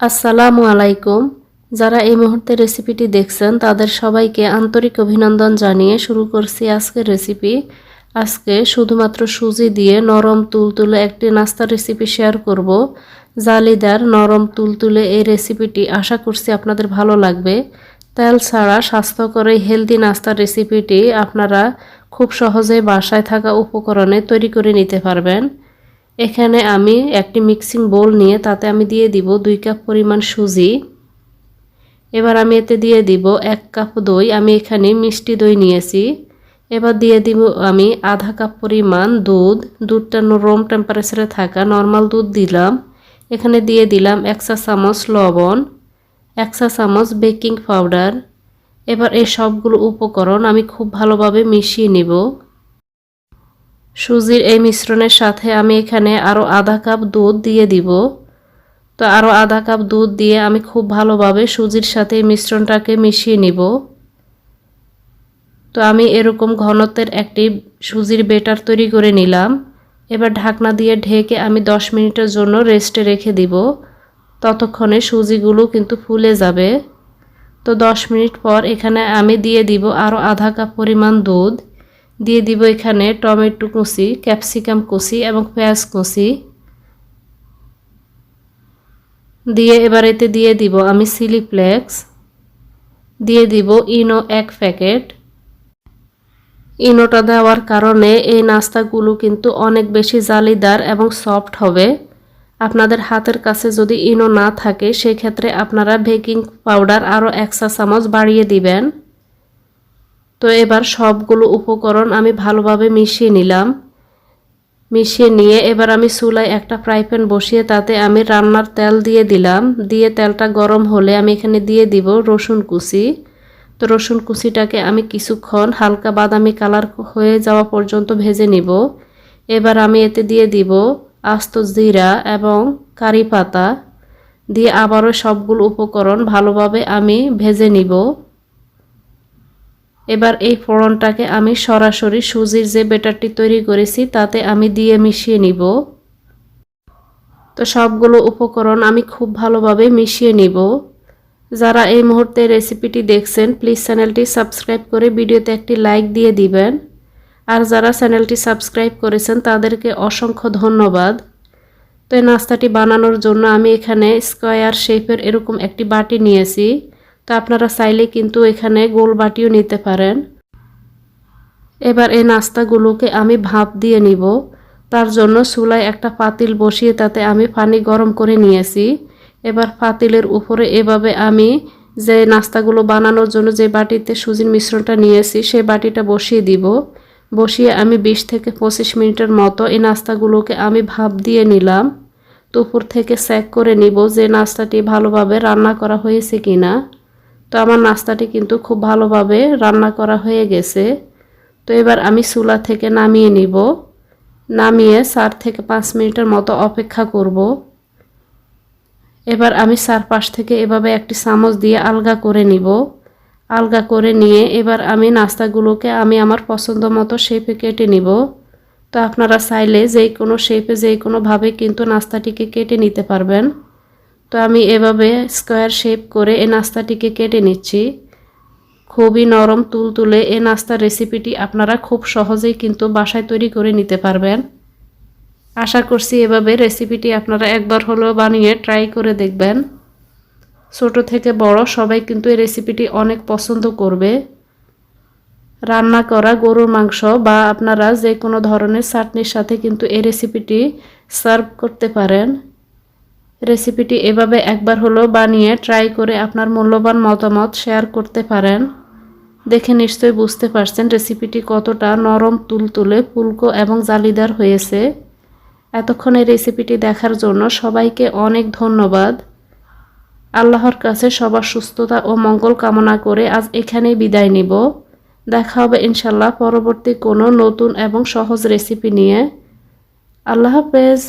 আসসালামু আলাইকুম। যারা এই মুহূর্তে রেসিপিটি দেখছেন, তাদের সবাইকে আন্তরিক অভিনন্দন জানিয়ে শুরু করছি আজকের রেসিপি। আজকে শুধুমাত্র সুজি দিয়ে নরম তুলতুলে একটি নাস্তার রেসিপি শেয়ার করব। জালিদার নরম তুলতুলে এই রেসিপিটি আশা করছি আপনাদের ভালো লাগবে। তেল ছাড়া স্বাস্থ্যকর এই হেলদি নাস্তার রেসিপিটি আপনারা খুব সহজে বাসায় থাকা উপকরণে তৈরি করে নিতে পারবেন। এখানে আমি একটি মিক্সিং বোল নিয়ে তাতে আমি দিয়ে দিব দুই কাপ পরিমাণ সুজি। এবার আমি এতে দিয়ে দিব এক কাপ দই। আমি এখানে মিষ্টি দই নিয়েছি। এবার দিয়ে দিব আমি আধা কাপ পরিমাণ দুধ। দুধটা রুম টেম্পারেচারে থাকা নর্মাল দুধ দিলাম। এখানে দিয়ে দিলাম এক চা চামচ লবণ, এক চা চামচ বেকিং পাউডার এবার এই সবগুলো উপকরণ আমি খুব ভালোভাবে মিশিয়ে নিব। সুজির এই মিশ্রণের সাথে আমি এখানে আরও আধা কাপ দুধ দিয়ে দিব। তো আরও আধা কাপ দুধ দিয়ে আমি খুব ভালোভাবে সুজির সাথে এই মিশ্রণটাকে মিশিয়ে নিব। তো আমি এরকম ঘনত্বের একটি সুজির বেটার তৈরি করে নিলাম। এবার ঢাকনা দিয়ে ঢেকে আমি 10 মিনিটের জন্য রেস্টে রেখে দিব। ততক্ষণে সুজিগুলো কিন্তু ফুলে যাবে। তো 10 মিনিট পর এখানে আমি দিয়ে দিব আরও আধা কাপ পরিমাণ দুধ। দিয়ে দিব এখানে টমেটো কুচি, ক্যাপসিকাম কুচি এবং পেঁয়াজ কুচি। দিয়ে এবার এতে দিয়ে দিব আমি সিলি ফ্লেক্স। দিয়ে দিব ইনো এক প্যাকেট। ইনোটা দেওয়ার কারণে এই নাস্তাগুলো কিন্তু অনেক বেশি জালিদার এবং সফট হবে। আপনাদের হাতের কাছে যদি ইনো না থাকে, সেক্ষেত্রে আপনারা বেকিং পাউডার আরও এক চা চামচ বাড়িয়ে দিবেন। তো এবার সবগুলো উপকরণ আমি ভালোভাবে মিশিয়ে নিলাম। মিশিয়ে নিয়ে এবার আমি চুলায় একটা ফ্রাই প্যান বসিয়ে তাতে আমি রান্নার তেল দিয়ে দিলাম। দিয়ে তেলটা গরম হলে আমি এখানে দিয়ে দিব রসুন কুচি। তো রসুন কুচিটাকে আমি কিছুক্ষণ হালকা বাদামি কালার হয়ে যাওয়া পর্যন্ত ভেজে নিব। এবার আমি এতে দিয়ে দিব আস্ত জিরা এবং কারি পাতা। দিয়ে আবারও সবগুলো উপকরণ ভালোভাবে আমি ভেজে নিব। এবার এই ফোড়নটাকে আমি সরাসরি সুজির যে বেটারটি তৈরি করেছি, তাতে আমি দিয়ে মিশিয়ে নিব। তো সবগুলো উপকরণ আমি খুব ভালোভাবে মিশিয়ে নিব। যারা এই মুহূর্তে রেসিপিটি দেখছেন, প্লিজ চ্যানেলটি সাবস্ক্রাইব করে ভিডিওতে একটি লাইক দিয়ে দিবেন। আর যারা চ্যানেলটি সাবস্ক্রাইব করেছেন, তাদেরকে অসংখ্য ধন্যবাদ। তো এই নাস্তাটি বানানোর জন্য আমি এখানে স্কোয়ার শেপের এরকম একটি বাটি নিয়েছি। তো আপনারা চাইলে কিন্তু এখানে গোল বাটিও নিতে পারেন। এবার এই নাস্তাগুলোকে আমি ভাপ দিয়ে নিব। তার জন্য চুলায় একটা পাতিল বসিয়ে তাতে আমি পানি গরম করে নিয়েছি। এবার পাতিলের উপরে এভাবে আমি যে নাস্তাগুলো বানানোর জন্য যে বাটিতে সুজির মিশ্রণটা নিয়েছি সেই বাটিটা বসিয়ে দিব। বসিয়ে আমি বিশ থেকে পঁচিশ মিনিটের মতো এই নাস্তাগুলোকে আমি ভাপ দিয়ে নিলাম। তো উপর থেকে চেক করে নিব যে নাস্তাটি ভালোভাবে রান্না করা হয়েছে কি না তো আমার নাস্তাটি কিন্তু খুব ভালোভাবে রান্না করা হয়ে গেছে। তো এবার আমি চুলা থেকে নামিয়ে নিব। নামিয়ে চার থেকে পাঁচ মিনিটের মতো অপেক্ষা করব। এবার আমি চারপাশ থেকে এভাবে একটি চামচ দিয়ে আলগা করে নিব। আলগা করে নিয়ে এবার আমি নাস্তাগুলোকে আমি আমার পছন্দ মতো শেপে কেটে নিব। তো আপনারা চাইলে যে কোনো শেপে যে কোনোভাবে কিন্তু নাস্তাটিকে কেটে নিতে পারবেন। তো আমি এভাবে স্কোয়ার শেপ করে এই নাস্তাটিকে কেটে নিচ্ছি। খুবই নরম তুলতুলে এই নাস্তার রেসিপিটি আপনারা খুব সহজেই কিন্তু বাসায় তৈরি করে নিতে পারবেন। আশা করছি এভাবে রেসিপিটি আপনারা একবার হলেও বানিয়ে ট্রাই করে দেখবেন। ছোট থেকে বড় সবাই কিন্তু এই রেসিপিটি অনেক পছন্দ করবে। রান্না করা গরুর মাংস বা আপনারা যে কোনো ধরনের চাটনির সাথে কিন্তু এই রেসিপিটি সার্ভ করতে পারেন। রেসিপিটি এভাবে একবার হলেও বানিয়ে ট্রাই করে আপনার মূল্যবান মতামত শেয়ার করতে পারেন। দেখে নিশ্চয়ই বুঝতে পারছেন রেসিপিটি কতটা নরম, তুলতুলে, ফুলকো এবং জালিদার হয়েছে। এতক্ষণ এই রেসিপিটি দেখার জন্য সবাইকে অনেক ধন্যবাদ। আল্লাহর কাছে সবার সুস্থতা ও মঙ্গল কামনা করে আজ এখানেই বিদায় নিব। দেখা হবে ইনশাল্লাহ পরবর্তী কোনো নতুন এবং সহজ রেসিপি নিয়ে। আল্লাহ হাফেজ।